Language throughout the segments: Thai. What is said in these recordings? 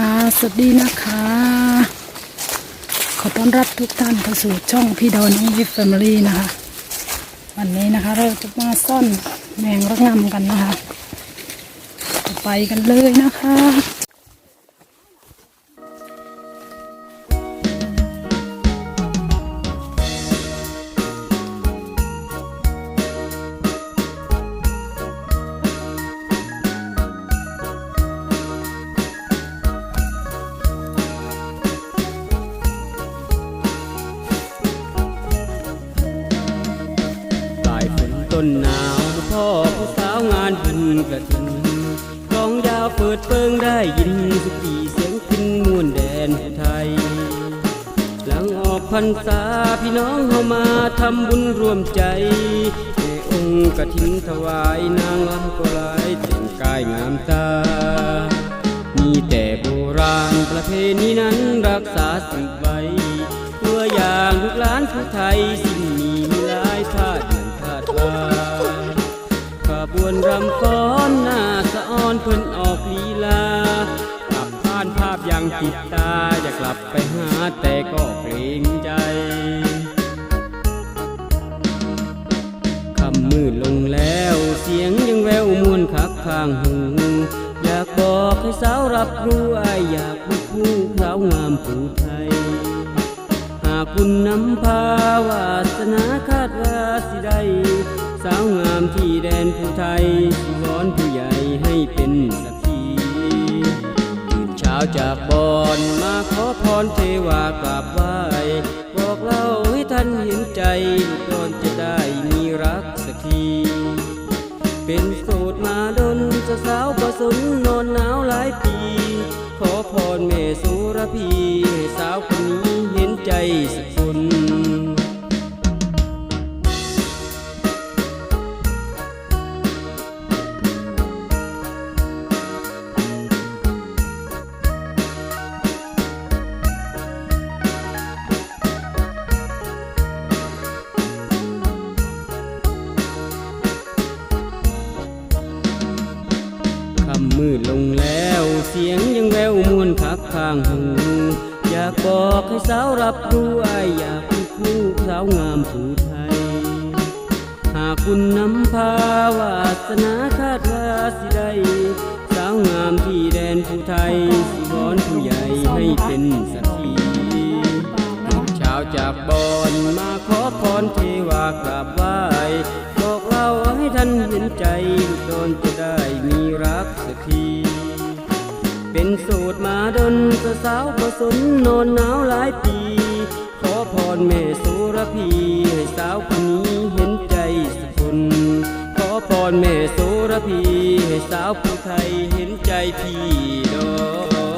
ค่ะ สวัสดีนะคะ ขอต้อนรับทุกท่านเข้าสู่ช่องพี่ดอนน้องยิปแฟมิลี่นะคะ วันนี้นะคะเราจะมาซ่อนแมงระงำกันนะคะ ไปกันเลยนะคะ นต้นหนาวพ่อผู้สาวงานบุญกระถิ่นกองยาวเปิดเปิงได้ยินสุกีเสียงขึ้นมวนแดนไทย หลังออกพรรษาพี่น้องเฮามาทำบุญรวมใจในองค์กระถิ่นถวายนางลำกลายแต่งกายงามตา มีแต่โบราณประเพณีนั้นรักษาสืบไว้เพื่ออย่างลูกหลานผู้ไทยสิ้นมีมีหลายชาติ เหมือนขบวนรำฟ้อนหน้าสะออนเพิ่นออกลีลากลับผ่านภาพย่างติดตาอยากกลับไปหาแต่ก็เกรงใจคำมืดลงแล้วเสียงยังแววมวนคักข้างหูอยากบอกให้สาวรับรู้อยอยากพูดคู่สาวงามผู้ไทยากคุณนำพาวาสนาคาดว่าสิได้ สาวงามที่แดนผู้ไทยสิวอนผู้ใหญ่ให้เป็นสักทีตื่นเช้าจากบอนมาขอพรเทวากราบไหว้บอกเล่าให้ท่านเห็นใจก่อนจะได้มีรักสักทีเป็นโสดมาดนสาวประสนนอนหนาวหลายปี ขอพรแม่สุรพีให้สาวคนนี้ ใจสักคนคำมืดลงแล้วเสียงยังแววมวนคักข้างหูอยากบอกให้สาวรับรู้อายอยากเป็นคู่สาวงามสู่ไทย หากคุณนำพาวาสนาคาดว่าสิได้ สาวงามที่แดนผู้ไทย สิวอนผู้ใหญ่ให้เป็นสักทีชาวจากบอนมา สาวๆผสมนอนหนาวหลายปี ขอพรแม่โสุระพีให้สาวคนนี้เห็นใจสุคนขอพรแม่โสุระพีให้สาวผู้ไทยเห็นใจพี่ดอก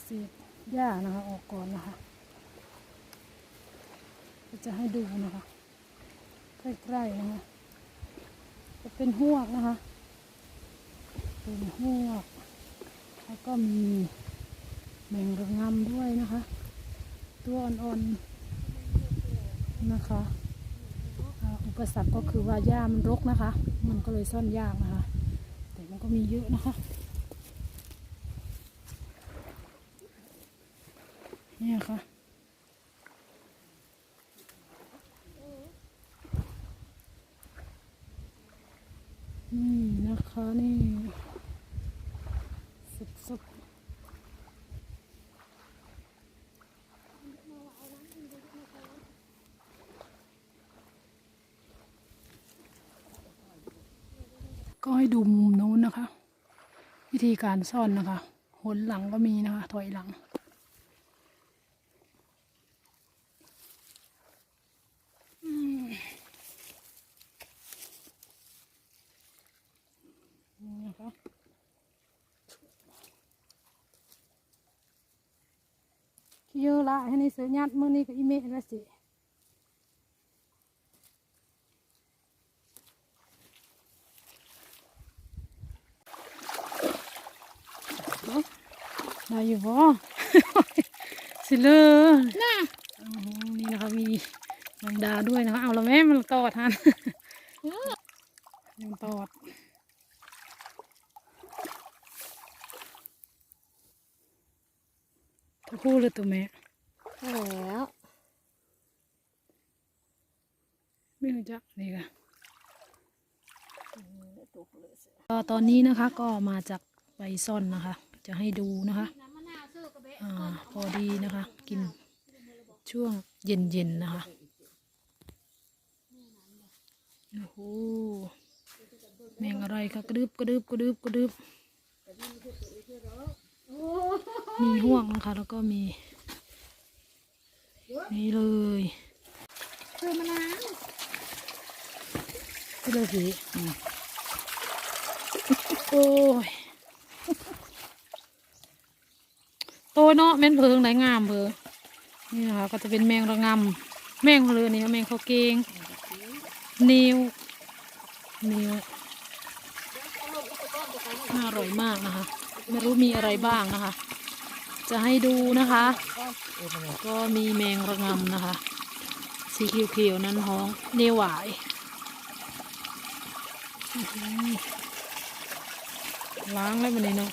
คาสีดหญ้านะคะออกก่อนนะคะจะให้ดูนะคะใกล้ๆนะคะจะเป็นหวกนะคะ เป็นหวก แล้วก็มีแมงระงำด้วยนะคะ ตัวอ่อนๆนะคะอุปสรรคก็คือว่าหญ้ามันรกนะคะ มันก็เลยซ่อนยากนะคะ แต่มันก็มีเยอะนะคะ เนี่ยค่ะนี่นะคะนี่สุดๆก็ให้ดูมุมนู้นนะคะ วิธีการซ่อนนะคะหนหลังก็มีนะคะ ถอยหลัง อืมนี่นะคะ ขี้ เยอะละให้นี่เสือยัดมือนี่ก็อีเมะละสิได้อยู่บ่สิเลยน่ะนี่นะคะมีแมงดาด้วยนะคะเอาแล้วแม่มันตอดทันยังตอด ตัวผู้หรือตัวแม่แล้วไม่รู้จักนี่ค่ะตุกเลยเสือก็ตอนนี้นะคะก็มาจากไปซ่อนนะคะ จะให้ดูนะคะอ่าพอดีนะคะ กินช่วงเย็นๆนะคะโอ้โหแมงอะไรคะกระดึบกระดึบกระดึบกระดึบ มีห่วงนะคะ แล้วก็มีนี่เลยเสือมานาวนี่เลยสิโอ้ยโตเนาะแม่นเพิงไหนงามเพอนี่นะคะก็จะเป็นแมงระงำแมงเขาเลยนี่ค่ะแมงเขาเกงนิวนิวน่าอร่อยมากนะคะ ไม่รู้มีอะไรบ้างนะคะ จะให้ดูนะคะ ก็มีแมงระงำนะคะ สีเขียวๆนั้นห้องเนวหวายอื้อหือล้างแล้วมันนี่เนาะ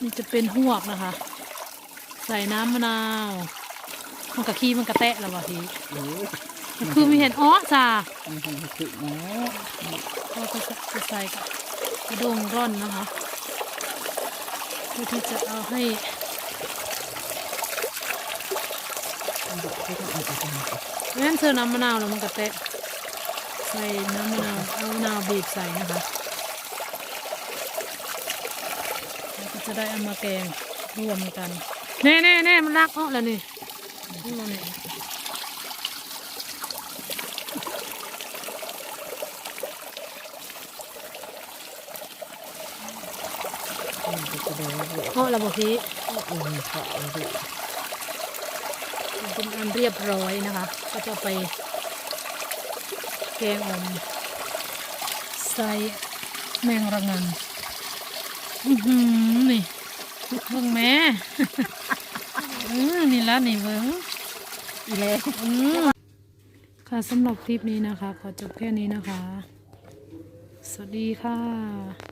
นี่จะเป็นหวกนะคะ ใส่น้ำมะนาวมันกะขี้มันกระแตะแล้ววะพี่คือไม่เห็นอ้อจ้ามันคงจะถึงแล้วก็จะจะใส่กับกระด้งร่อนนะคะเพื่อที่จะเอาให้มันบอกให้เขาเอาไปทำงั้นเธอน้ำมะนาวแล้วมันกระเตะใส่น้ำมะนาวเอามะนาวบีบใส่นะคะแล้วก็จะได้เอามาแกงรวมกันแน่แน่แน่มันรักอ้อแล้วนี่นี่มันนี่มันก็จะได้ว่าเดี๋ย วอ้อแล้วบอกพี่เอาเงินเขาเอาไปเป็นอันเรียบร้อยนะคะ ก็จะไปแกงอมใส่แมงระงันอือหือนี่เบิ่งแม่เออนี่ละนี่เบิ่งอีแล้วอืมค่ะสำหรับคลิปนี้นะคะ ขอจบแค่นี้นะคะ สวัสดีค่ะ